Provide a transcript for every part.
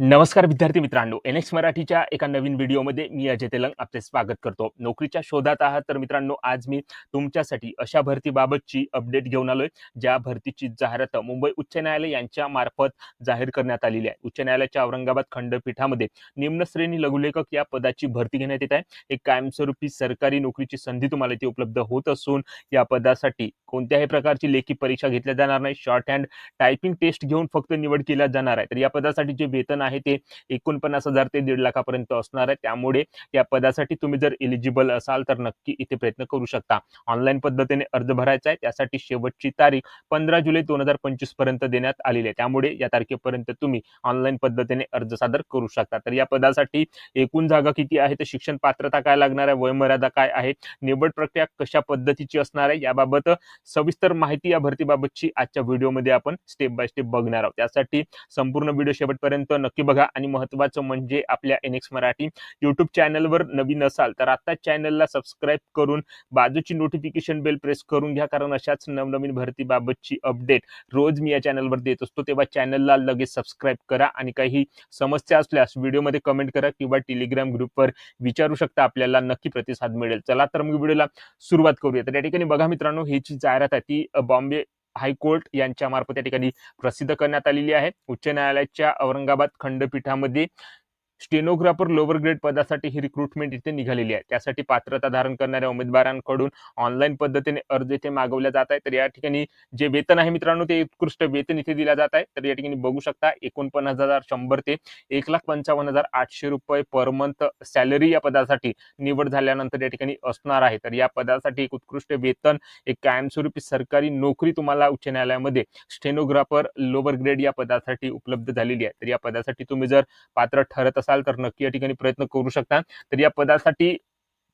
नमस्कार विद्यार्थी मित्रांनो. एन एक्स मराठीच्या एका नवीन व्हिडिओमध्ये मी अजय तेलंग आपले स्वागत करतो. नोकरीच्या शोधात आहात तर मित्रांनो आज मी तुमच्यासाठी अशा भरतीबाबतची अपडेट घेऊन आलोय ज्या भरतीची जाहिरात मुंबई उच्च न्यायालय यांच्या मार्फत जाहीर करण्यात आलेली आहे. उच्च न्यायालयाच्या औरंगाबाद खंडपीठामध्ये निम्न श्रेणी लघुलेखक या पदाची भरती घेण्यात येत आहे. एक कायमस्वरूपी सरकारी नोकरीची संधी तुम्हाला इथे उपलब्ध होत असून या पदासाठी कोणत्याही प्रकारची लेखी परीक्षा घेतल्या जाणार नाही. शॉर्ट हँड टायपिंग टेस्ट घेऊन फक्त निवड केल्या जाणार आहे. तर या पदासाठी जे वेतन आहे ते एकोणपन्नास हजार ते दीड लाखापर्यंत असणार आहे. त्यामुळे या पदासाठी तुम्ही जर एलिजिबल असाल तर नक्की इथे प्रयत्न करू शकता. ऑनलाईन पद्धतीने अर्ज भरायचा आहे. त्यासाठी शेवटची तारीख पंधरा जुलै दोन हजार पंचवीसपर्यंत देण्यात आलेली आहे. त्यामुळे या तारखेपर्यंत तुम्ही ऑनलाईन पद्धतीने अर्ज सादर करू शकता. तर या पदासाठी एकूण जागा किती आहे? तर शिक्षण पात्रता काय लागणार आहे? वयमर्यादा काय आहे? निवड प्रक्रिया कशा पद्धतीची असणार आहे? याबाबत सविस्तर माहिती या भरतीबाबतची आजच्या व्हिडिओमध्ये आपण स्टेप बाय स्टेप बघणार आहोत. त्यासाठी संपूर्ण व्हिडिओ शेवटपर्यंत नक्की बघा. आणि महत्वाचं म्हणजे आपल्या एनएक्स मराठी युट्यूब चॅनलवर नवीन असाल तर आता चॅनलला सबस्क्राईब करून बाजूची नोटिफिकेशन बेल प्रेस करून घ्या. कारण अशाच नवनवीन भरतीबाबतची अपडेट रोज मी या चॅनलवर देत असतो. तेव्हा चॅनलला लगेच सबस्क्राईब करा. आणि काही समस्या असल्यास व्हिडिओमध्ये कमेंट करा किंवा टेलिग्राम ग्रुपवर विचारू शकता. आपल्याला नक्की प्रतिसाद मिळेल. चला तर मग व्हिडिओला सुरुवात करूया. तर या ठिकाणी बघा मित्रांनो ही जी जाहिरात आहे ती बॉम्बे हायकोर्ट यांच्या मार्फत या ठिकाणी प्रसिद्ध करण्यात आलेली आहे. उच्च न्यायालयाच्या औरंगाबाद खंडपीठामध्ये स्टेनोग्राफर लोअर ग्रेड पदासाठी ही रिक्रुटमेंट इथे निघालेली आहे. त्यासाठी पात्रता धारण करणाऱ्या उमेदवारांकडून ऑनलाईन पद्धतीने अर्ज इथे मागवल्या जात आहे तर या ठिकाणी जे वेतन आहे मित्रांनो ते उत्कृष्ट वेतन इथे दिल्या जात आहे. तर या ठिकाणी बघू शकता एकोणपन्नास हजार शंभर ते एक लाख पंचावन्न हजार आठशे रुपये पर मंथ सॅलरी या पदासाठी निवड झाल्यानंतर या ठिकाणी असणार आहे. तर या पदासाठी एक उत्कृष्ट वेतन एक कायमस्वरूपी सरकारी नोकरी तुम्हाला उच्च न्यायालयामध्ये स्टेनोग्राफर लोअर ग्रेड या पदासाठी उपलब्ध झालेली आहे. तर या पदासाठी तुम्ही जर पात्र ठरत असाल तर नक्की या ठिकाणी प्रयत्न करू शकता. तर या पदासाठी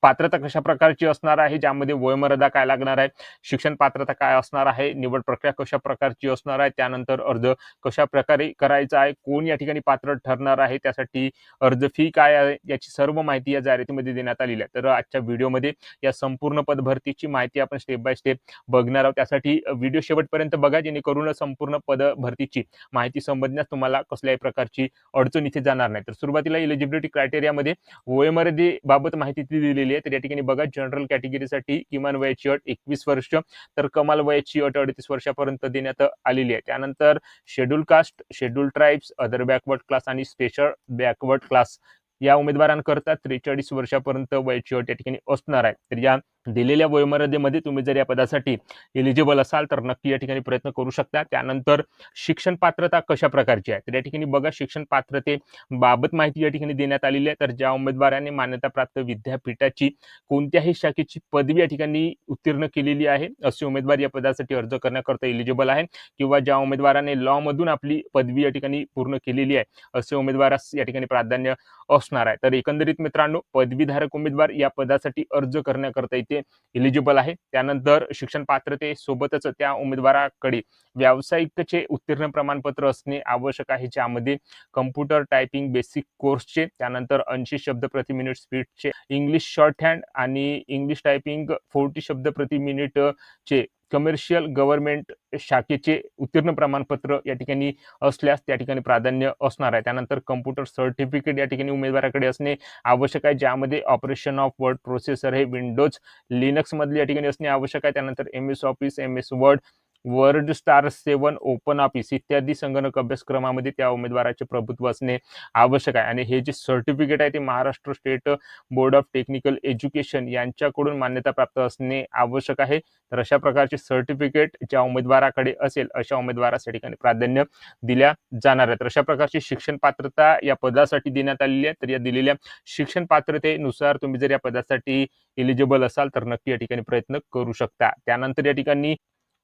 पात्रता कशा प्रकारची असणार आहे? ज्यामध्ये वयमर्यादा काय लागणार आहे? शिक्षण पात्रता काय असणार आहे? निवड प्रक्रिया कशा प्रकारची असणार आहे? त्यानंतर अर्ज कशा प्रकारे करायचा आहे? कोण या ठिकाणी पात्र ठरणार आहे? त्यासाठी अर्ज फी काय आहे? याची सर्व माहिती या जाहिरातीमध्ये देण्यात आलेली आहे. तर आजच्या व्हिडिओमध्ये या संपूर्ण पदभरतीची माहिती आपण स्टेप बाय स्टेप बघणार आहोत. त्यासाठी व्हिडिओ शेवटपर्यंत बघा जेणेकरून संपूर्ण पद भरतीची माहिती समजण्यास तुम्हाला कसल्याही प्रकारची अडचण इथे जाणार नाही. तर सुरुवातीला इलिजिबिलिटी क्रायटेरियामध्ये वयोमर्यादेबाबत माहिती ती दिलेली आहे. तर या ठिकाणी बघा जनरल कॅटेगरीसाठी किमान वयाची अट एकवीस वर्ष तर कमाल वयाची अट अडतीस वर्षापर्यंत देण्यात आलेली आहे. त्यानंतर schedule caste schedule tribes other backward class आणि स्पेशल बॅकवर्ड क्लास या उमेदवारांकरता त्रेचाळीस वर्षापर्यंत वयाची अट या ठिकाणी असणार आहे. तर या दिलेल्या वयोमर्यादेमध्ये तुम्ही जर या पदासाठी एलिजिबल असाल तर नक्की या ठिकाणी प्रयत्न करू शकता. त्यानंतर शिक्षण पात्रता कशा प्रकारची आहे? तर या ठिकाणी बघा शिक्षण पात्रते बाबत माहिती या ठिकाणी देण्यात आलेली आहे. तर ज्या उमेदवाराने मान्यताप्राप्त विद्यापीठाची कोणत्याही शाखेची पदवी या ठिकाणी उत्तीर्ण केलेली आहे असे उमेदवार या पदासाठी अर्ज करण्याकरता एलिजिबल आहे किंवा ज्या उमेदवाराने लॉमधून आपली पदवी या ठिकाणी पूर्ण केलेली आहे असे उमेदवारास या ठिकाणी प्राधान्य असणार आहे. तर एकंदरीत मित्रांनो पदवीधारक उमेदवार या पदासाठी अर्ज करण्याकरता इथे एलिजिबल आहे. त्यानंतर शिक्षण पात्रते सोबतच त्या उमेदवाराकडे व्यावसायिकचे उत्तीर्ण प्रमाणपत्र असणे आवश्यक आहे. ज्यामध्ये कम्प्युटर टायपिंग बेसिक कोर्सचे त्यानंतर ऐंशी शब्द प्रति मिनिट स्पीडचे इंग्लिश शॉर्ट हँड आणि इंग्लिश टायपिंग फोर्टी शब्द प्रति मिनिट चे कमर्शियल गव्हर्नमेंट शाखेचे उत्तीर्ण प्रमाणपत्र या ठिकाणी असल्यास त्या ठिकाणी प्राधान्य असणार आहे. त्यानंतर कम्प्युटर सर्टिफिकेट या ठिकाणी उमेदवाराकडे असणे आवश्यक आहे. ज्यामध्ये ऑपरेशन ऑफ वर्ड प्रोसेसर हे विंडोज लिनक्समधले या ठिकाणी असणे आवश्यक आहे. त्यानंतर M S Office M S Word WordStar seven OpenOffice इत्यादी संगणक अभ्यासक्रमामध्ये त्या उमेदवाराचे प्रभुत्व असणे आवश्यक आहे. आणि हे जे सर्टिफिकेट आहे ते Maharashtra state board of technical education यांच्याकडून मान्यता प्राप्त असणे आवश्यक आहे. तर अशा प्रकारचे सर्टिफिकेट ज्या उमेदवाराकडे असेल अशा उमेदवारास या ठिकाणी प्राधान्य दिल्या जाणार आहे. तर अशा प्रकारची शिक्षण पात्रता या पदासाठी देण्यात आलेली आहे. तर या दिलेल्या शिक्षण पात्रतेनुसार तुम्ही जर या पदासाठी एलिजिबल असाल तर नक्की या ठिकाणी प्रयत्न करू शकता. त्यानंतर या ठिकाणी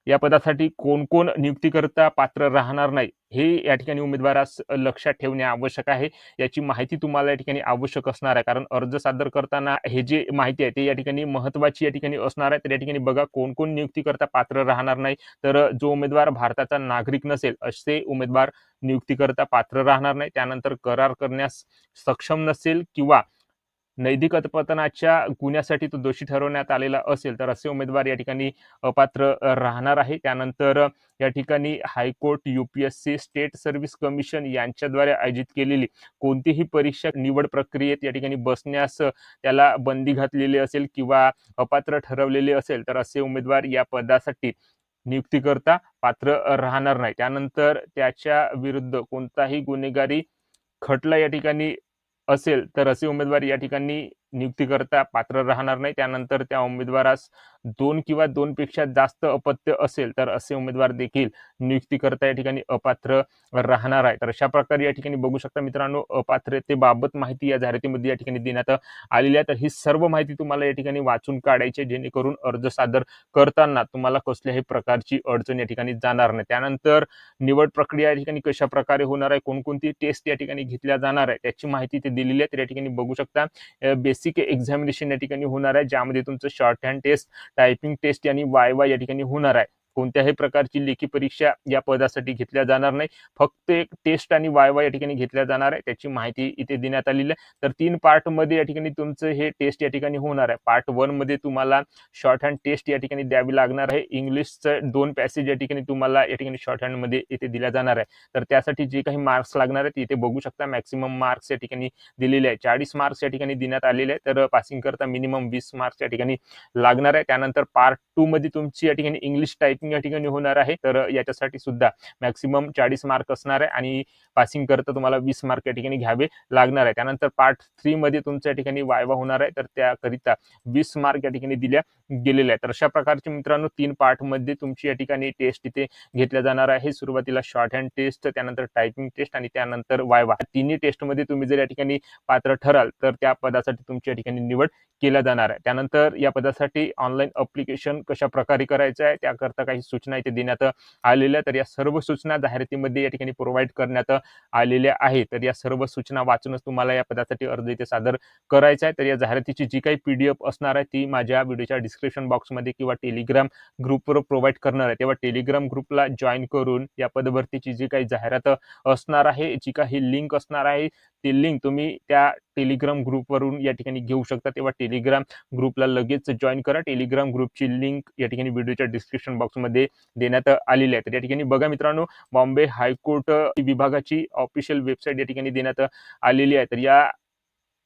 या पदासाठी कोण कोण नियुक्तीकरता पात्र राहणार नाही हे या ठिकाणी उमेदवारास लक्षात ठेवणे आवश्यक आहे. याची माहिती तुम्हाला या ठिकाणी आवश्यक असणार आहे कारण अर्ज सादर करताना हे जे माहिती आहे ते या ठिकाणी महत्वाची या ठिकाणी असणार आहे. तर या ठिकाणी बघा कोण कोण नियुक्तीकरता पात्र राहणार नाही. तर जो उमेदवार भारताचा नागरिक नसेल असे उमेदवार नियुक्तीकरता पात्र राहणार नाही. त्यानंतर करार करण्यास सक्षम नसेल किंवा नैतिक अधपतनाच्या गुन्ह्यासाठी तो दोषी ठरवण्यात आलेला असेल तर असे उमेदवार या ठिकाणी अपात्र राहणार आहे. त्यानंतर या ठिकाणी high court UPSC state service commission यांच्याद्वारे आयोजित केलेली कोणतीही परीक्षा निवड प्रक्रियेत या ठिकाणी बसण्यास त्याला बंदी घातलेली असेल किंवा अपात्र ठरवलेले असेल तर असे उमेदवार या पदासाठी नियुक्तीकरता पात्र राहणार नाही. त्यानंतर त्याच्या विरुद्ध कोणताही गुन्हेगारी खटला या ठिकाणी असेल तर असे उमेदवार या ठिकाणी नियुक्ती करता पात्र राहणार नाही. त्यानंतर त्या उमेदवारास दोन किंवा दोनपेक्षा जास्त अपत्य असेल तर असे उमेदवार देखील नियुक्ती करता या ठिकाणी अपात्र राहणार आहे तर अशा प्रकारे या ठिकाणी बघू शकता मित्रांनो अपात्रतेबाबत माहिती या जाहिरातीमध्ये या ठिकाणी देण्यात आलेली आहे. तर ही सर्व माहिती तुम्हाला या ठिकाणी वाचून काढायची जेणेकरून अर्ज सादर करताना तुम्हाला कसल्याही प्रकारची अडचण या ठिकाणी जाणार नाही. त्यानंतर निवड प्रक्रिया या ठिकाणी कशा प्रकारे होणार आहे? कोणकोणती टेस्ट या ठिकाणी घेतल्या जाणार आहे? त्याची माहिती ते दिलेली आहे. तर या ठिकाणी बघू शकता बेसिक एक्झामिनेशन या ठिकाणी होणार आहे ज्यामध्ये तुमचं short hand test typing test आणि वाय वाय या ठिकाणी होणार आहे. कोणत्याही प्रकारची लेखी परीक्षा या पदासाठी घेतल्या जाणार नाही फक्त एक टेस्ट आणि वाय वाय या ठिकाणी घेतल्या जाणार आहे त्याची माहिती इथे देण्यात आलेली आहे तर तीन पार्टमध्ये या ठिकाणी तुमचं हे टेस्ट या ठिकाणी होणार आहे पार्ट वनमध्ये तुम्हाला शॉर्ट हँड टेस्ट या ठिकाणी द्यावी लागणार आहे इंग्लिशचं दोन पॅसेज या ठिकाणी तुम्हाला या ठिकाणी शॉर्ट हँडमध्ये इथे दिल्या जाणार आहे तर त्यासाठी जे काही मार्क्स लागणार आहेत इथे बघू शकता मॅक्सिमम मार्क्स या ठिकाणी दिलेले आहे चाळीस मार्क्स या ठिकाणी देण्यात आलेले आहे तर पासिंग करता मिनिमम वीस मार्क्स या ठिकाणी लागणार आहे त्यानंतर पार्ट टू मध्ये तुमची या ठिकाणी इंग्लिश टायपिंग या ठिकाणी होणार आहे. तर याच्यासाठी सुद्धा मॅक्सिमम चाळीस मार्क असणार आहे आणि पासिंग करता तुम्हाला वीस मार्क या ठिकाणी घ्यावे लागणार आहे. त्यानंतर पार्ट थ्री मध्ये तुमच्या ठिकाणी वायवा होणार आहे. तर त्याकरिता वीस मार्क या ठिकाणी दिल्या गेलेल्या आहेत. तर अशा प्रकारचे मित्रांनो तीन पार्टमध्ये तुमची या ठिकाणी टेस्ट इथे घेतल्या जाणार आहे. सुरुवातीला शॉर्ट हँड टेस्ट त्यानंतर टायपिंग टेस्ट आणि त्यानंतर वायवा. तिन्ही टेस्टमध्ये तुम्ही जर या ठिकाणी पात्र ठराल तर त्या पदासाठी तुमची या ठिकाणी निवड केल्या जाणार आहे. त्यानंतर या पदासाठी ऑनलाईन अप्लिकेशन कशा प्रकारे करायचं आहे त्याकरता काही सूचना इथे देण्यात आलेल्या तर या सर्व सूचना जाहिरातीमध्ये या ठिकाणी प्रोव्हाइड करण्यात आलेल्या आहेत. तर या सर्व सूचना वाचूनच तुम्हाला या पदासाठी अर्ज इथे सादर करायचा आहे. तर या जाहिरातीची जी काही पीडीएफ असणार आहे ती माझ्या व्हिडिओच्या डिस्क्रिप्शन बॉक्समध्ये किंवा टेलिग्राम ग्रुपवर प्रोव्हाइड करणार आहे. तेव्हा टेलिग्राम ग्रुपला जॉईन करून या पदभरतीची जी काही जाहिरात असणार आहे जी काही लिंक असणार आहे ती लिंक तुम्ही त्या टेलिग्राम ग्रुपवरून या ठिकाणी घेऊ शकता. तेव्हा टेलिग्राम ग्रुपला लगेच जॉईन करा. टेलिग्राम ग्रुपची लिंक या ठिकाणी व्हिडिओच्या डिस्क्रिप्शन बॉक्समध्ये देण्यात आलेली आहे. तर या ठिकाणी बघा मित्रांनो बॉम्बे हायकोर्ट विभागाची ऑफिशियल वेबसाईट या ठिकाणी देण्यात आलेली आहे. तर या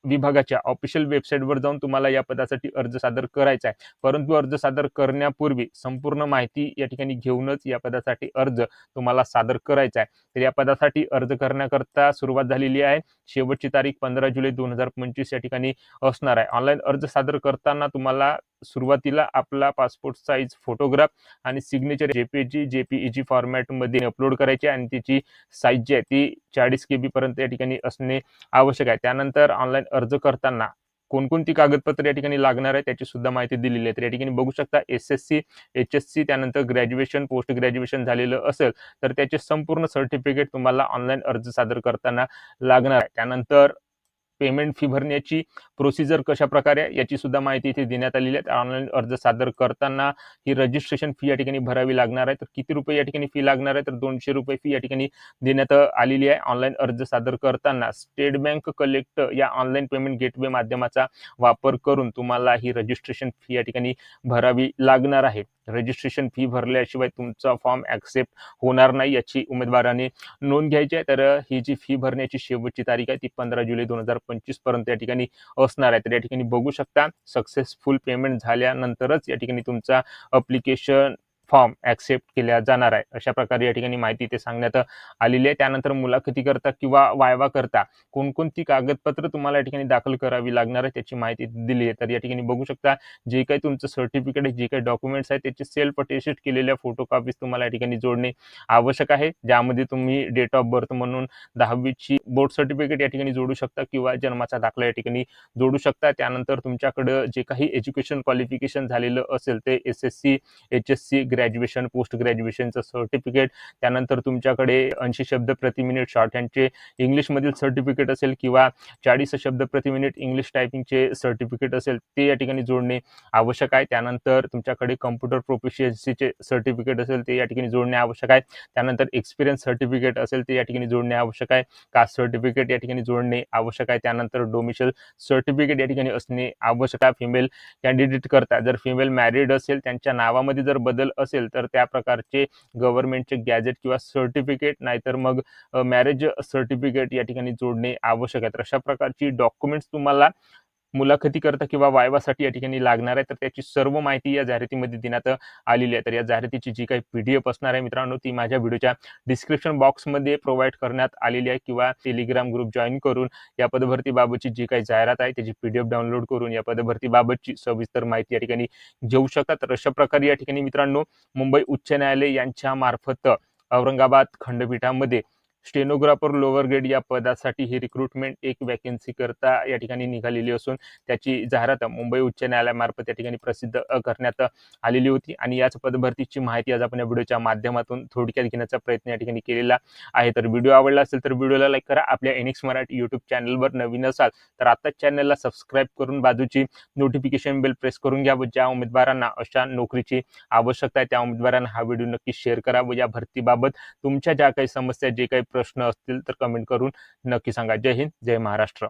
विभागाच्या ऑफिशियल वेबसाईटवर जाऊन तुम्हाला या पदासाठी अर्ज सादर करायचा आहे. परंतु अर्ज सादर करण्यापूर्वी संपूर्ण माहिती या ठिकाणी घेऊनच या पदासाठी अर्ज तुम्हाला सादर करायचा आहे. तर या पदासाठी अर्ज करण्याकरता सुरुवात झालेली आहे. शेवटची तारीख पंधरा जुलै दोन हजार पंचवीस या ठिकाणी असणार आहे. ऑनलाईन अर्ज सादर करताना तुम्हाला सुरुवातीला आपला पासपोर्ट साईज फोटोग्राफ आणि सिग्नेचर जेपीजी जेपीईजी फॉर्मॅटमध्ये अपलोड करायची आणि त्याची साईज जी आहे ती चाळीस के बी पर्यंत या ठिकाणी असणे आवश्यक आहे. त्यानंतर ऑनलाईन अर्ज करताना कोणकोणती कागदपत्र या ठिकाणी लागणार आहे त्याची सुद्धा माहिती दिलेली आहे. तर या ठिकाणी बघू शकता S S C H S C त्यानंतर ग्रॅज्युएशन पोस्ट ग्रॅज्युएशन झालेलं असेल तर त्याचे संपूर्ण सर्टिफिकेट तुम्हाला ऑनलाईन अर्ज सादर करताना लागणार आहे. त्यानंतर पेमेंट फी भरण्याची प्रोसिजर कशा प्रकारे आहे याची सुद्धा माहिती इथे देण्यात आलेली आहे. ऑनलाईन अर्ज सादर करताना ही रजिस्ट्रेशन फी या ठिकाणी भरावी लागणार आहे. तर किती रुपये या ठिकाणी फी लागणार आहे तर दोनशे रुपये फी या ठिकाणी देण्यात आलेली आहे. ऑनलाईन अर्ज सादर करताना स्टेट बँक कलेक्ट या ऑनलाईन पेमेंट गेटवे माध्यमाचा वापर करून तुम्हाला ही रजिस्ट्रेशन फी या ठिकाणी भरावी लागणार आहे. रजिस्ट्रेशन फी भरल्याशिवाय तुमचा फॉर्म ऍक्सेप्ट होणार नाही याची उमेदवाराने नोंद घ्यायची आहे. तर ही जी फी भरण्याची शेवटची तारीख आहे ती पंधरा जुलै दोन हजार पंचवीसपर्यंत या ठिकाणी असणार आहे. तर या ठिकाणी बघू शकता सक्सेसफुल पेमेंट झाल्यानंतरच या ठिकाणी तुमचा अप्लिकेशन फॉर्म ऍक्सेप्ट केल्या जाणार आहे. अशा प्रकारे या ठिकाणी माहिती ते सांगण्यात आलेली आहे. त्यानंतर मुलाखती करता किंवा वायवा करता कोणकोणती कागदपत्र तुम्हाला या ठिकाणी दाखल करावी लागणार आहे त्याची माहिती दिली आहे. तर या ठिकाणी बघू शकता जे काही तुमचं सर्टिफिकेट आहे जे काही डॉक्युमेंट्स आहेत त्याचे सेल्फ अटेस्टेड केलेल्या फोटोकॉपीज तुम्हाला या ठिकाणी जोडणे आवश्यक आहे. ज्यामध्ये तुम्ही डेट ऑफ बर्थ म्हणून दहावीची बोर्ड सर्टिफिकेट या ठिकाणी जोडू शकता किंवा जन्माचा दाखला या ठिकाणी जोडू शकता. त्यानंतर तुमच्याकडं जे काही एज्युकेशन क्वालिफिकेशन झालेलं असेल ते S S C H S C graduation post ग्रॅज्युएशनचं certificate त्यानंतर तुमच्याकडे ऐंशी शब्द प्रति मिनिट शॉर्ट हँडचे इंग्लिशमधील सर्टिफिकेट असेल किंवा चाळीस शब्द प्रति मिनिट इंग्लिश टायपिंगचे सर्टिफिकेट असेल ते या ठिकाणी जोडणे आवश्यक आहे. त्यानंतर तुमच्याकडे कम्प्युटर प्रोफिशियन्सीचे सर्टिफिकेट असेल ते या ठिकाणी जोडणे आवश्यक आहे. त्यानंतर एक्सपिरियन्स सर्टिफिकेट असेल ते या ठिकाणी जोडणे आवश्यक आहे. कास्ट सर्टिफिकेट या ठिकाणी जोडणे आवश्यक आहे. त्यानंतर डोमिशल सर्टिफिकेट या ठिकाणी असणे आवश्यक आहे. फिमेल कॅन्डिडेट करता जर फिमेल मॅरिड असेल त्यांच्या नावामध्ये जर बदल असेल तर त्या प्रकारचे गव्हर्नमेंटचे गॅजेट किंवा सर्टिफिकेट नाहीतर मग मॅरेज सर्टिफिकेट या ठिकाणी जोडणे आवश्यक आहे. तर अशा प्रकारची डॉक्युमेंट्स तुम्हाला मुलाखतीकरता किंवा वायवासाठी या ठिकाणी लागणार आहे तर त्याची सर्व माहिती या जाहिरातीमध्ये देण्यात आलेली आहे. तर या जाहिरातीची जी काही पी डी एफ असणार आहे मित्रांनो ती माझ्या व्हिडिओच्या डिस्क्रिप्शन बॉक्समध्ये प्रोव्हाइड करण्यात आलेली आहे किंवा टेलिग्राम ग्रुप जॉईन करून या पदभरतीबाबतची जी काही जाहिरात आहे त्याची पी डी एफ डाउनलोड करून या पदभरतीबाबतची सविस्तर माहिती या ठिकाणी घेऊ शकता. तर अशा प्रकारे या ठिकाणी मित्रांनो मुंबई उच्च न्यायालय यांच्या मार्फत औरंगाबाद खंडपीठामध्ये स्टेनोग्राफर लोअर ग्रेड या पदासाठी ही रिक्रुटमेंट एक वॅकेन्सी करता या ठिकाणी निघालेली असून त्याची जाहिरात मुंबई उच्च न्यायालयामार्फत या ठिकाणी प्रसिद्ध करण्यात आलेली होती. आणि याच पदभरतीची माहिती आज आपण या व्हिडिओच्या माध्यमातून थोडक्यात घेण्याचा प्रयत्न या ठिकाणी केलेला आहे. तर व्हिडिओ आवडला असेल तर व्हिडिओला लाईक करा. आपल्या एनिक्स मराठी युट्यूब चॅनलवर नवीन असाल तर आताच चॅनलला सबस्क्राईब करून बाजूची नोटिफिकेशन बेल प्रेस करून घ्या व ज्या उमेदवारांना अशा नोकरीची आवश्यकता आहे त्या उमेदवारांना हा व्हिडिओ नक्की शेअर करा व या भरतीबाबत तुमच्या ज्या काही समस्या जे काही प्रश्न असतील तर कमेंट करून नक्की सांगा. जय हिंद जय महाराष्ट्र.